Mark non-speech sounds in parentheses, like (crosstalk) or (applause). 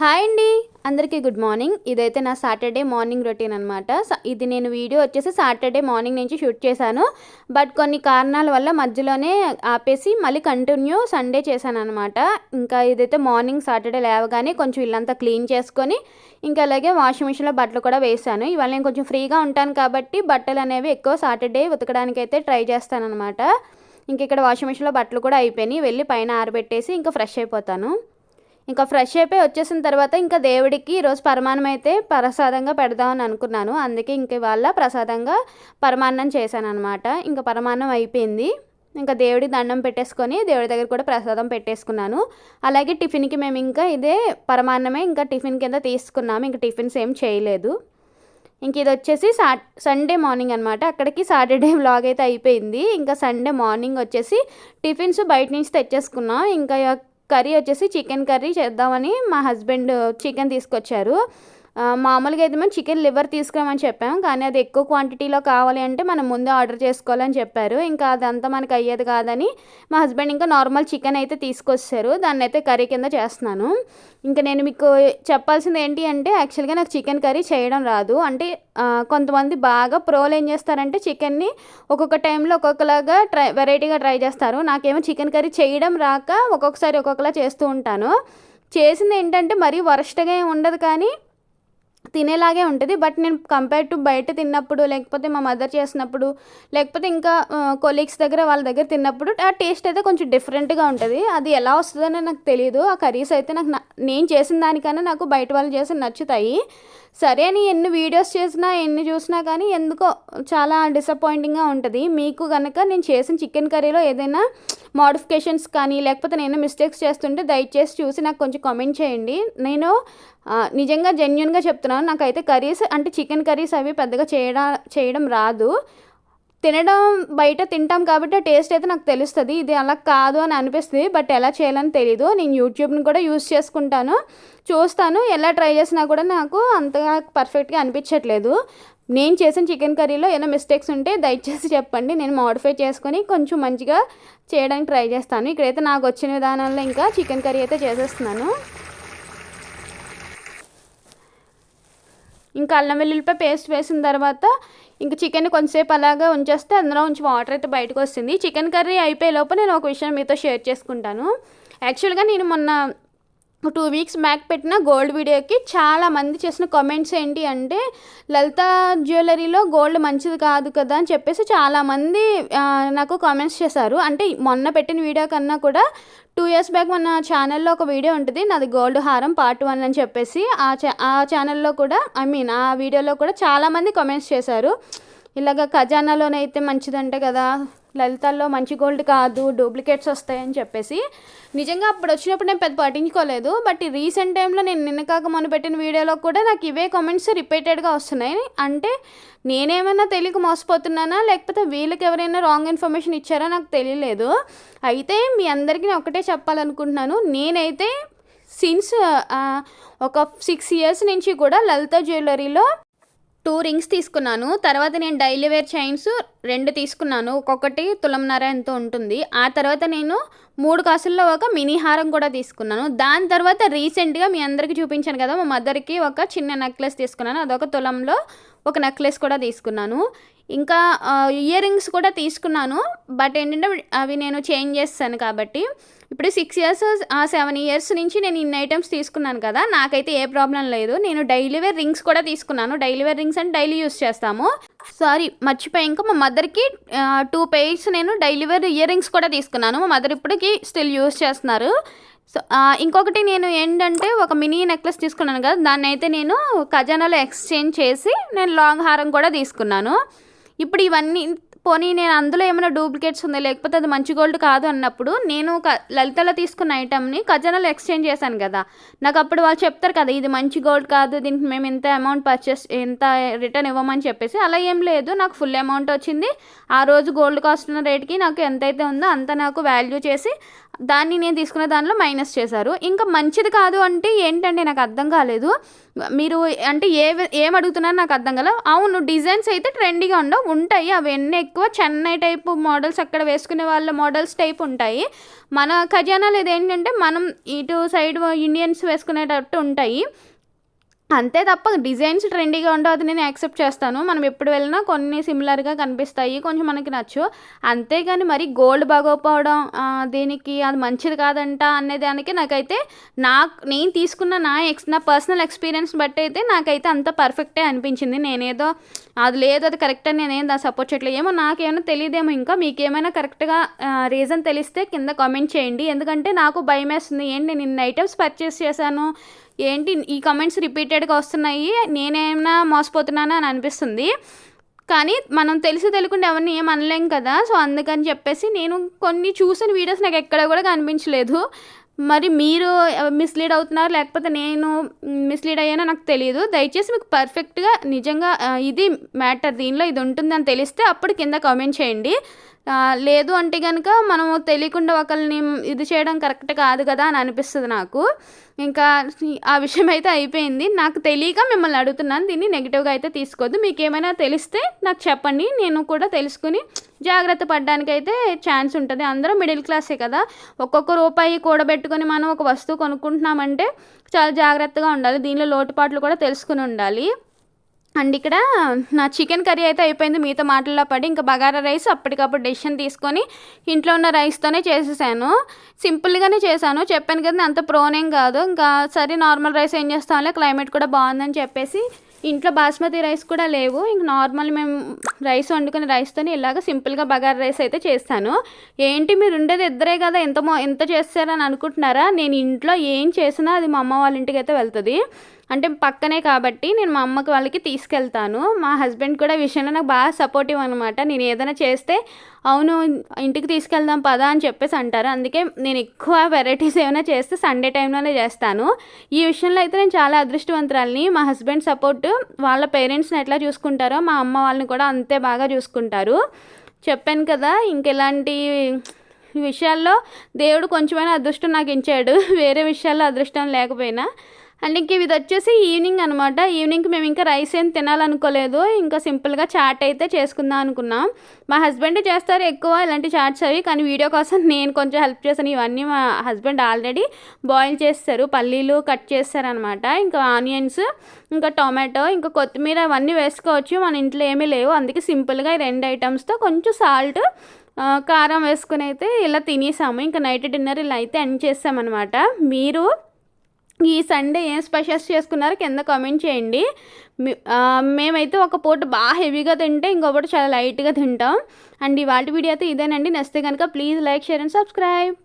Hi అండి. అందరికీ good morning. ఇదైతే నా సాటర్డే మార్నింగ్ రొటీన్ అనమాట ఇది నేను వీడియో వచ్చేసి సాటర్డే మార్నింగ్ నుంచి షూట్ చేశాను. బట్ కొన్ని కారణాల వల్ల మధ్యలోనే ఆపేసి మళ్ళీ కంటిన్యూ సండే చేశాను అనమాట ఇంకా ఇదైతే మార్నింగ్ సాటర్డే లేవగానే కొంచెం ఇల్లంతా క్లీన్ చేసుకొని ఇంకా అలాగే వాషింగ్ మిషన్లో బట్టలు కూడా వేసాను ఇవాళ నేను కొంచెం ఫ్రీగా ఉంటాను కాబట్టి బట్టలు అనేవి ఎక్కువ సాటర్డే ఉతకడానికి అయితే ట్రై చేస్తాను అనమాట ఇంక ఇక్కడ వాషింగ్ మిషన్లో బట్టలు కూడా అయిపోయినాయి. వెళ్ళి పైన ఆరబెట్టేసి ఇంకా ఫ్రెష్ అయిపోతాను. ఇంకా ఫ్రెష్ అయిపోయి వచ్చేసిన తర్వాత ఇంకా దేవుడికి ఈరోజు పరమాన్నం అయితే ప్రసాదంగా పెడదామని అనుకున్నాను. అందుకే ఇంక ఇవాళ ప్రసాదంగా పరమాన్నం చేశాను అనమాట ఇంకా పరమాన్నం అయిపోయింది. ఇంకా దేవుడి దండం పెట్టేసుకొని దేవుడి దగ్గర కూడా ప్రసాదం పెట్టేసుకున్నాను. అలాగే టిఫిన్కి మేము ఇంకా ఇదే పరమాన్నమే ఇంకా టిఫిన్ కింద తీసుకున్నాము. ఇంకా టిఫిన్స్ ఏం చేయలేదు. ఇంక ఇది వచ్చేసి సా సండే మార్నింగ్ అనమాట అక్కడికి సాటర్డే వ్లాగ్ అయితే అయిపోయింది. ఇంకా సండే మార్నింగ్ వచ్చేసి టిఫిన్స్ బయట నుంచి తెచ్చేసుకున్నాం. ఇంకా కర్రీ వచ్చేసి చికెన్ కర్రీ చేద్దామని మా హస్బెండ్ చికెన్ తీసుకొచ్చారు. మామూలుగా అయితే మనం చికెన్ లివర్ తీసుకురామని చెప్పాం కానీ అది ఎక్కువ క్వాంటిటీలో కావాలి అంటే మనం ముందే ఆర్డర్ చేసుకోవాలని చెప్పారు. ఇంకా అదంతా మనకు అయ్యేది కాదని మా హస్బెండ్ ఇంకా నార్మల్ చికెన్ అయితే తీసుకొచ్చారు. దాన్ని అయితే కర్రీ కింద చేస్తున్నాను. ఇంకా నేను మీకు చెప్పాల్సింది ఏంటి అంటే యాక్చువల్గా నాకు చికెన్ కర్రీ చేయడం రాదు. అంటే కొంతమంది బాగా ప్రోలు ఏం చేస్తారంటే చికెన్ని ఒక్కొక్క టైంలో ఒక్కొక్కలాగా ట్రై వెరైటీగా ట్రై చేస్తారు. నాకేమో చికెన్ కర్రీ చేయడం రాక ఒక్కొక్కసారి ఒక్కొక్కలా చేస్తూ ఉంటాను. చేసింది ఏంటంటే మరీ వరస్ట్గా ఉండదు కానీ తినేలాగే ఉంటుంది. బట్ నేను కంపేర్ టు బయట తిన్నప్పుడు లేకపోతే మా మదర్ చేసినప్పుడు లేకపోతే ఇంకా కొలీగ్స్ దగ్గర వాళ్ళ దగ్గర తిన్నప్పుడు ఆ టేస్ట్ అయితే కొంచెం డిఫరెంట్గా ఉంటుంది. అది ఎలా వస్తుందని నాకు తెలియదు ఆ కర్రీస్ అయితే నాకు నేను చేసిన దానికన్నా నాకు బయట వాళ్ళు చేసి నచ్చుతాయి. సరే అని ఎన్ని వీడియోస్ చేసినా ఎన్ని చూసినా కానీ ఎందుకో చాలా డిసప్పాయింటింగ్గా ఉంటుంది. మీకు కనుక నేను చేసిన చికెన్ కర్రీలో ఏదైనా మోడిఫికేషన్స్ కానీ లేకపోతే నేను మిస్టేక్స్ చేస్తుంటే దయచేసి చూసి నాకు కొంచెం కామెంట్ చేయండి. నేను నిజంగా జెన్యున్గా చెప్తున్నాను. నాకైతే కర్రీస్ అంటే చికెన్ కర్రీస్ అవి పెద్దగా చేయడం చేయడం రాదు. తినడం బయట తింటాం కాబట్టి టేస్ట్ అయితే నాకు తెలుస్తుంది. ఇది అలా కాదు అని అనిపిస్తుంది. బట్ ఎలా చేయాలని తెలీదు. నేను యూట్యూబ్ని కూడా యూస్ చేసుకుంటాను. చూస్తాను. ఎలా ట్రై చేసినా కూడా నాకు అంతగా పర్ఫెక్ట్గా అనిపించట్లేదు. నేను చేసిన చికెన్ కర్రీలో ఏమైనా మిస్టేక్స్ ఉంటే దయచేసి చెప్పండి. నేను మోడిఫై చేసుకొని కొంచెం మంచిగా చేయడానికి ట్రై చేస్తాను. ఇక్కడైతే నాకు వచ్చిన విధానంలో ఇంకా చికెన్ కర్రీ అయితే చేసేస్తున్నాను. ఇంకా అల్లం వెల్లుల్లిపాయ పేస్ట్ వేసిన తర్వాత ఇంకా చికెన్ కొంచెంసేపు అలాగా ఉంచేస్తే అందులో ఉంచి వాటర్ అయితే బయటకు వస్తుంది. చికెన్ కర్రీ అయిపోయే లోపు నేను ఒక విషయం మీతో షేర్ చేసుకుంటాను. యాక్చువల్గా నేను మొన్న టూ వీక్స్ బ్యాక్ పెట్టిన గోల్డ్ వీడియోకి చాలా మంది చేసిన కామెంట్స్ ఏంటి అంటే లలిత జ్యువెలరీలో గోల్డ్ మంచిది కాదు కదా అని చెప్పేసి చాలామంది నాకు కామెంట్స్ చేశారు. అంటే మొన్న పెట్టిన వీడియో కన్నా కూడా టూ ఇయర్స్ బ్యాక్ మన ఛానల్లో ఒక వీడియో ఉంటుంది నాది గోల్డ్ హారం పార్ట్ వన్ అని చెప్పేసి. ఆ ఆ ఛానల్లో కూడా ఐ మీన్ ఆ వీడియోలో కూడా చాలామంది కామెంట్స్ చేశారు. ఇలాగ ఖజానాలోనైతే మంచిదంటే కదా లలితాల్లో మంచి గోల్డ్ కాదు డూప్లికేట్స్ వస్తాయని చెప్పేసి. నిజంగా అప్పుడు వచ్చినప్పుడు నేను పెద్ద పట్టించుకోలేదు. బట్ ఈ రీసెంట్ టైంలో నేను నిన్న కాక మొన్న పెట్టిన వీడియోలో కూడా నాకు ఇవే కామెంట్స్ రిపీటెడ్గా వస్తున్నాయి. అంటే నేనేమైనా తెలియక మోసపోతున్నానా? లేకపోతే వీళ్ళకి ఎవరైనా రాంగ్ ఇన్ఫర్మేషన్ ఇచ్చారా? నాకు తెలియలేదు. అయితే మీ అందరికీ నేను ఒకటే చెప్పాలనుకుంటున్నాను. నేనైతే సిన్స్ ఒక సిక్స్ ఇయర్స్ నుంచి కూడా లలిత జ్యువెలరీలో టూ రింగ్స్ తీసుకున్నాను. తర్వాత నేను డైలీ వేర్ చైన్స్ రెండు తీసుకున్నాను. ఒక్కొక్కటి తులంన్నర ఎంతో ఉంటుంది. ఆ తర్వాత నేను మూడు కాసుల్లో ఒక మినీ హారం కూడా తీసుకున్నాను. దాని తర్వాత రీసెంట్గా మీ అందరికీ చూపించాను కదా మా మదర్కి ఒక చిన్న నెక్లెస్ తీసుకున్నాను. అదొక తులంలో ఒక నెక్లెస్ కూడా తీసుకున్నాను. ఇంకా ఇయర్ రింగ్స్ కూడా తీసుకున్నాను. బట్ ఏంటంటే అవి నేను చేంజ్ చేస్తాను కాబట్టి ఇప్పుడు సిక్స్ ఇయర్స్ ఆ సెవెన్ ఇయర్స్ నుంచి నేను ఇన్ని ఐటమ్స్ తీసుకున్నాను కదా నాకైతే ఏ ప్రాబ్లం లేదు. నేను డైలీ వేర్ రింగ్స్ కూడా తీసుకున్నాను. డైలీ వేర్ రింగ్స్ అని డైలీ యూస్ చేస్తాము. సారీ మర్చిపోయి ఇంకా మా మదర్కి టూ పెయిర్స్ నేను డైలీ వేర్ ఇయర్ రింగ్స్ కూడా తీసుకున్నాను. మా మదర్ ఇప్పటికి స్టిల్ యూస్ చేస్తున్నారు. సో ఇంకొకటి నేను ఏంటంటే ఒక మినీ నెక్లెస్ తీసుకున్నాను కదా దాన్ని అయితే నేను ఖజానాలో ఎక్స్చేంజ్ చేసి నేను లాంగ్ హారం కూడా తీసుకున్నాను. ఇప్పుడు ఇవన్నీ పోనీ నేను అందులో ఏమైనా డూప్లికేట్స్ ఉంది? లేకపోతే అది మంచి గోల్డ్ కాదు అన్నప్పుడు నేను లలితలో తీసుకున్న ఐటమ్ని ఖజానాలో ఎక్స్చేంజ్ చేశాను కదా. నాకు అప్పుడు వాళ్ళు చెప్తారు కదా ఇది మంచి గోల్డ్ కాదు దీనికి మేము ఇంత అమౌంట్ పర్చేస్ ఎంత రిటర్న్ ఇవ్వమని చెప్పేసి. అలా ఏం లేదు నాకు ఫుల్ అమౌంట్ వచ్చింది. ఆ రోజు గోల్డ్ కాస్ట్ ఉన్న రేట్కి నాకు ఎంతైతే ఉందో అంత నాకు వాల్యూ చేసి దాన్ని నేను తీసుకున్న దానిలో మైనస్ చేశారు. ఇంకా మంచిది కాదు అంటే ఏంటంటే నాకు అర్థం కాలేదు. మీరు అంటే ఏ ఏం అడుగుతున్నారో నాకు అర్థం కాల. అవును డిజైన్స్ అయితే ట్రెండీగా ఉండవు ఉంటాయి. అవన్నీ ఎక్కువ చెన్నై టైప్ మోడల్స్ అక్కడ వేసుకునే వాళ్ళ మోడల్స్ టైప్ ఉంటాయి. మన ఖజానాలు ఇది ఏంటంటే మనం ఇటు సైడ్ ఇండియన్స్ వేసుకునేటట్టు ఉంటాయి. అంతే తప్ప డిజైన్స్ ట్రెండీగా ఉండవు అది నేను యాక్సెప్ట్ చేస్తాను. మనం ఎప్పుడు వెళ్ళినా కొన్ని సిమిలర్గా కనిపిస్తాయి కొంచెం మనకి నచ్చు. అంతేగాని మరి గోల్డ్ బాగోపోవడం దీనికి అది మంచిది కాదంట అనే దానికి నాకైతే నాకు నేను తీసుకున్న నా ఎక్స్ నా పర్సనల్ ఎక్స్పీరియన్స్ బట్టి అయితే నాకైతే అంత పర్ఫెక్టే అనిపించింది. నేనేదో అది లేదు అది కరెక్ట్ అని నేనేం దాన్ని సపోర్ట్ చేయట్లేదు. ఏమో నాకేమైనా తెలియదేమో ఇంకా మీకు ఏమైనా కరెక్ట్గా రీజన్ తెలిస్తే కింద కామెంట్ చేయండి. ఎందుకంటే నాకు భయం వేస్తుంది ఏంటి నేను ఇన్ని ఐటమ్స్ పర్చేస్ చేశాను ఏంటి ఈ కమెంట్స్ రిపీటెడ్గా వస్తున్నాయి నేనేమైనా మోసపోతున్నానా అని అనిపిస్తుంది. కానీ మనం తెలిసి తెలియకుండా ఎవరిని ఏం అనలేం కదా సో అందుకని చెప్పేసి నేను కొన్ని చూసిన వీడియోస్ నాకు ఎక్కడ కూడా కనిపించలేదు. మరి మీరు మిస్లీడ్ అవుతున్నారు లేకపోతే నేను మిస్లీడ్ అయ్యానో నాకు తెలియదు దయచేసి మీకు పర్ఫెక్ట్గా నిజంగా ఇది మ్యాటర్ దీనిలో ఇది ఉంటుందని తెలిస్తే అప్పుడు కింద కామెంట్ చేయండి. లేదు అంటే కనుక మనము తెలియకుండా ఒకరిని ఇది చేయడం కరెక్ట్ కాదు కదా అని అనిపిస్తుంది నాకు. ఇంకా ఆ విషయం అయితే అయిపోయింది. నాకు తెలియక మిమ్మల్ని అడుగుతున్నాను. దీన్ని నెగిటివ్గా అయితే తీసుకోవద్దు. మీకు ఏమైనా తెలిస్తే నాకు చెప్పండి. నేను కూడా తెలుసుకుని జాగ్రత్త పడడానికి అయితే ఛాన్స్ ఉంటుంది. అందరూ మిడిల్ క్లాసే కదా. ఒక్కొక్క రూపాయి కూడబెట్టుకొని మనం ఒక వస్తువు కొనుక్కుంటున్నామంటే చాలా జాగ్రత్తగా ఉండాలి. దీనిలో లోటుపాట్లు కూడా తెలుసుకుని ఉండాలి. అండ్ ఇక్కడ నా చికెన్ కర్రీ అయితే అయిపోయింది. మీతో మాటల్లో పడి ఇంకా బగారా రైస్ అప్పటికప్పుడు డెసిషన్ తీసుకొని ఇంట్లో ఉన్న రైస్తోనే చేసేసాను. సింపుల్గానే చేశాను. చెప్పాను కదా అంత ప్రోనేం కాదు. ఇంకా సరే నార్మల్ రైస్ ఏం చేస్తాంలే క్లైమేట్ కూడా బాగుందని చెప్పేసి ఇంట్లో బాస్మతి రైస్ కూడా లేవు. ఇంక నార్మల్ మేము రైస్ వండుకునే రైస్తోనే ఇలాగ సింపుల్గా బగారా రైస్ అయితే చేస్తాను. ఏంటి మీరు ఉండేది ఇద్దరే కదా ఎంత ఎంత చేస్తారని అనుకుంటున్నారా? నేను ఇంట్లో ఏం చేసినా అది మా అమ్మ వాళ్ళ ఇంటికి అయితే వెళ్తుంది. అంటే పక్కనే కాబట్టి నేను మా అమ్మకి వాళ్ళకి తీసుకెళ్తాను. మా హస్బెండ్ కూడా విషయంలో నాకు బాగా సపోర్టివ్ అనమాట నేను ఏదైనా చేస్తే అవును ఇంటికి తీసుకెళ్దాం పదా అని చెప్పేసి అంటారు. అందుకే నేను ఎక్కువ వెరైటీస్ ఏమైనా చేస్తే సండే టైంలోనే చేస్తాను. ఈ విషయంలో అయితే నేను చాలా అదృష్టవంతురాలని. మా హస్బెండ్ సపోర్ట్ వాళ్ళ పేరెంట్స్ని ఎట్లా చూసుకుంటారో మా అమ్మ వాళ్ళని కూడా అంతే బాగా చూసుకుంటారు. చెప్పాను కదా ఇంకెలాంటి విషయాల్లో దేవుడు కొంచెమైనా అదృష్టం నాకు ఇచ్చాడు. (laughs) వేరే విషయాల్లో అదృష్టం లేకపోయినా. అండ్ ఇంక ఇది వచ్చేసి ఈవినింగ్ అనమాట ఈవినింగ్కి మేము ఇంకా రైస్ ఏం తినాలనుకోలేదు. ఇంకా సింపుల్గా చాట్ అయితే చేసుకుందాం అనుకున్నాం. మా హస్బెండ్ చేస్తారు ఎక్కువ ఇలాంటి చాట్స్ అవి. కానీ వీడియో కోసం (laughs) నేను కొంచెం హెల్ప్ చేశాను. ఇవన్నీ మా హస్బెండ్ ఆల్రెడీ బాయిల్ చేస్తారు. పల్లీలు కట్ చేస్తారనమాట ఇంకా ఆనియన్స్ ఇంకా టొమాటో ఇంకా కొత్తిమీర అవన్నీ వేసుకోవచ్చు. మన ఇంట్లో ఏమీ లేవు. అందుకే సింపుల్గా ఈ రెండు ఐటమ్స్తో కొంచెం సాల్ట్ కారం వేసుకుని అయితే ఇలా తినేసాము. ఇంకా నైట్ డిన్నర్ ఇలా అయితే ఎండ్ చేసామన్నమాట. మీరు ఈ సండే ఏం స్పెషల్స్ చేసుకున్నారో కింద కామెంట్ చేయండి. మేమైతే ఒక పూట బాగా హెవీగా తింటే ఇంకొకటి చాలా లైట్గా తింటాం. అండ్ ఇవాళ వీడియో అయితే ఇదేనండి. నచ్చితే కనుక please like share and subscribe.